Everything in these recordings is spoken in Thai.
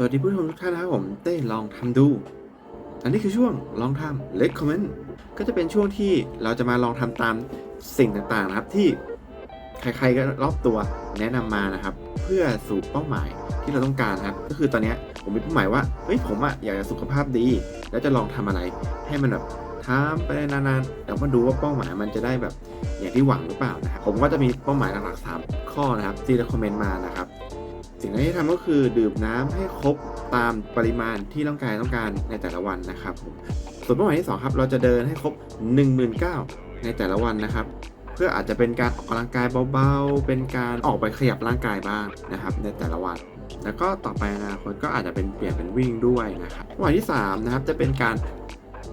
สวัสดีผู้ชมทุกท่านนะครับผมเต้ลองทำดู อันนี้คือช่วงลองทำ recommend ก็จะเป็นช่วงที่เราจะมาลองทำตามสิ่งต่างๆนะครับที่ใครๆก็รอบตัวแนะนำมานะครับ เพื่อสู่เป้าหมายที่เราต้องการนะครับ ก็คือตอนนี้ผมมีเป้าหมายว่าเฮ้ยผมอะอยากจะสุขภาพดี แล้วจะลองทำอะไร ให้มันแบบทำไปนานๆแล้วมาดูว่าเป้าหมายมันจะได้แบบอย่างที่หวังหรือเปล่านะครับผมก็จะมีเป้าหมายหลักๆสามข้อนะครับที่ recommend มานะครับ สิ่งที่ทำก็คือดื่มน้ำให้ครบตามปริมาณที่ร่างกายต้องการในแต่ละวันนะครับผมส่วนเป้าหมายที่2ครับเราจะเดินให้ครบ 19,000ในแต่ละวันนะครับ เพื่ออาจจะเป็นการออกกำลังกายเบาๆ เป็นการออกไปขยับร่างกายบ้างนะครับ ในแต่ละวัน แล้วก็ต่อไปอนาคตก็อาจจะเป็นเปลี่ยนเป็นวิ่งด้วยนะครับเป้าหมายที่3นะครับจะเป็นการ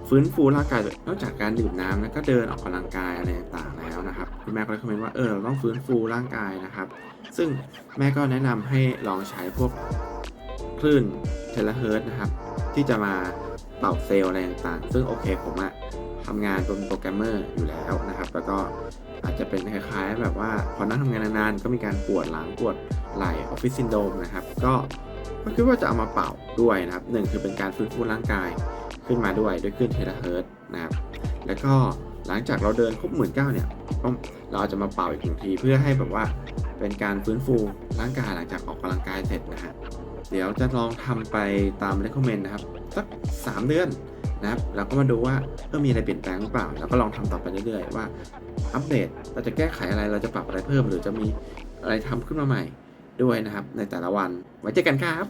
ฟื้นฟูร่างกายนอกจากการดื่มน้ำแล้วก็เดินออกกำลังกายอะไรต่างๆแล้วนะครับคุณแม่ก็เลยคอมเมนต์ว่าเออเราต้องฟื้นฟูร่างกายนะครับ ซึ่งแม่ก็แนะนำให้ลองใช้พวกคลื่นเทเลเฮิร์ตนะครับ ที่จะมาเป่าเซลล์อะไรต่างๆ ซึ่งโอเคผมอะทำงานเป็นโปรแกรมเมอร์อยู่แล้วนะครับ แล้วก็อาจจะเป็นคล้ายๆ แบบว่าพอนั่งทำงานนานๆ ก็มีการปวดหลังปวดไหล่ออฟฟิศซินโดมนะครับ ก็ก็คิดว่าจะเอามาเป่าด้วยนะครับหนึ่งคือเป็นการฟื้นฟูร่างกาย ขึ้นมาด้วยด้วยคลื่นเทเลเฮิร์ตนะครับ แล้วก็หลังจากเราเดินครบหมื่นเก้าเนี่ยก็เราอาจะมาเป่าอีกหนึ่งทีเพื่อให้แบบว่าเป็นการฟื้นฟูร่างกายหลังจากออกกำลังกายเสร็จนะฮะเดี๋ยวจะลองทำไปตาม recommend นะครับสัก 3 เดือนนะครับแล้วก็มาดูว่าเออมีอะไรเปลี่ยนแปลงหรือเปล่า แล้วก็ลองทำต่อไปเรื่อยๆว่าอัปเดตเราจะแก้ไขอะไรเราจะปรับอะไรเพิ่ม หรือจะมีอะไรทำขึ้นมาใหม่ด้วยนะครับ ในแต่ละวันไว้เจอกันครับ